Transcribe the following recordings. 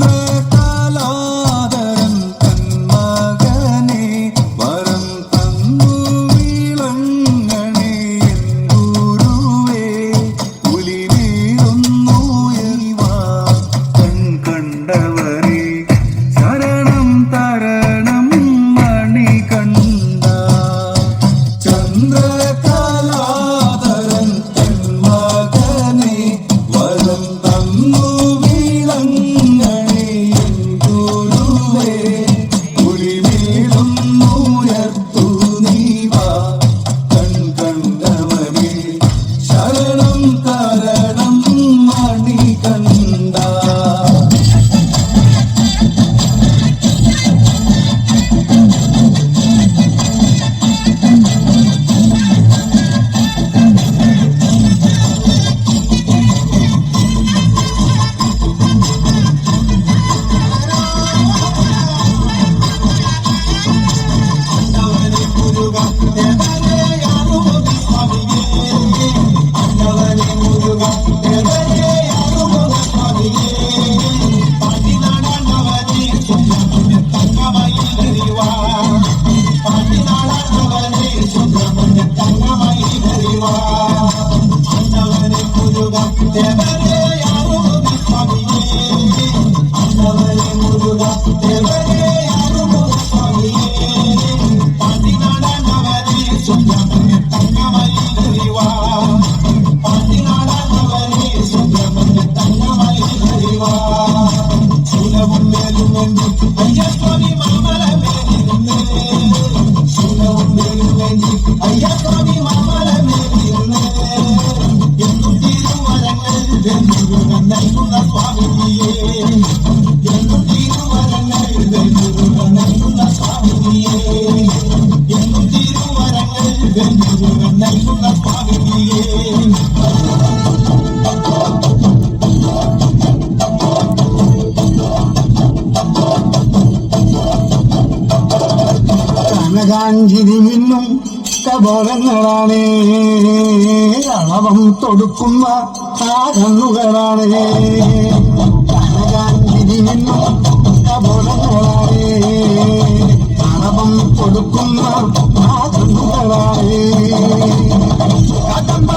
Remember walk നൽകുന്ന പകുതിയേ കനകാഞ്ചിരി മിന്നും കബോളങ്ങളാണ്. കളവം തൊടുക്കുന്ന ആ കണ്ണുകളാണ് കനകാഞ്ചിരി മിന്നും കബോളങ്ങളാണ്. കളവം കൊടുക്കുന്ന Kadamba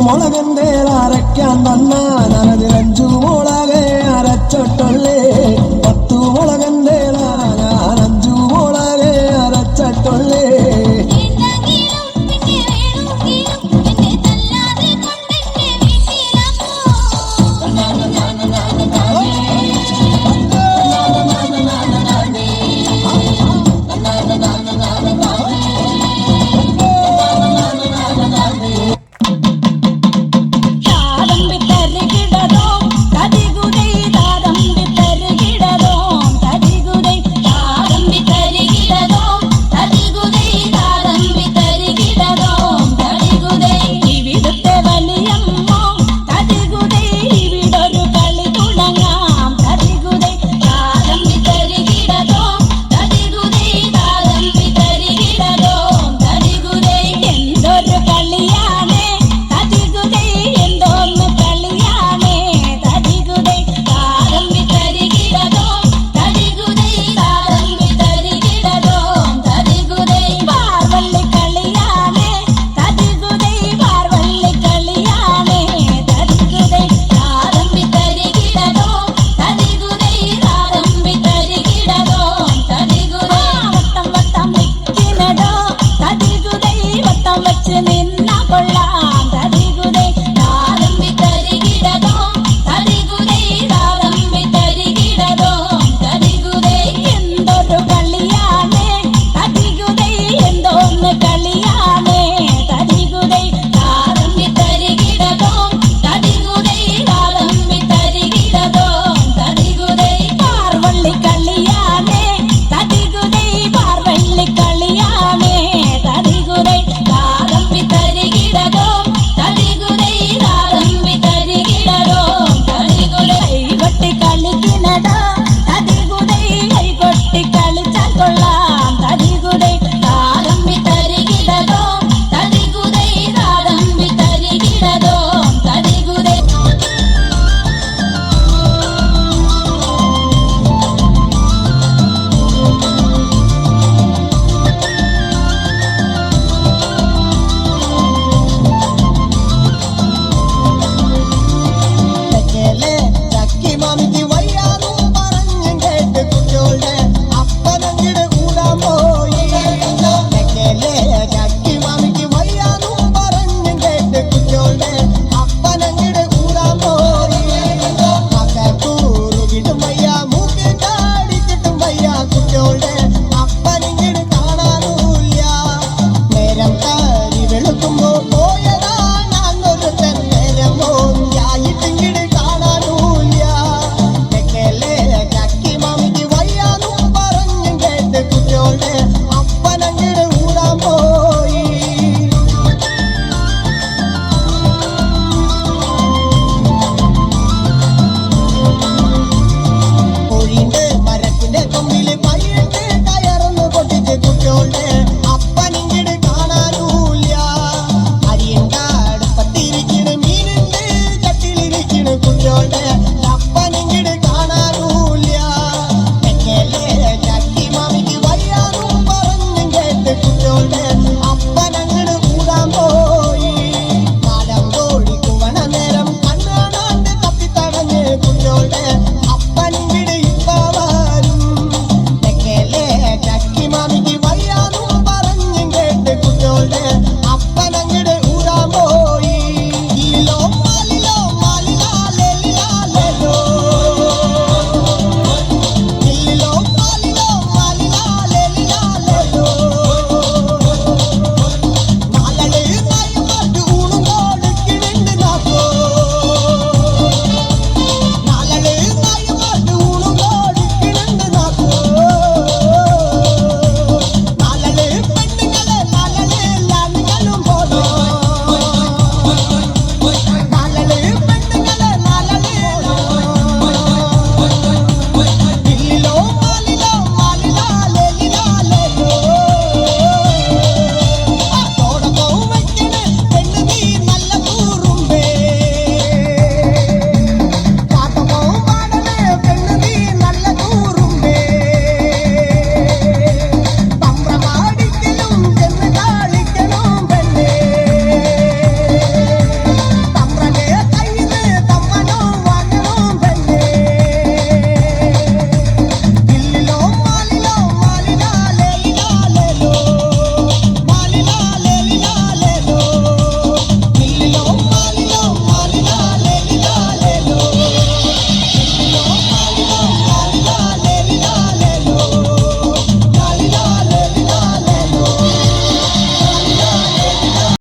മുളകന്റെ അരയ്ക്കാൻ വന്ന അനതിലഞ്ചു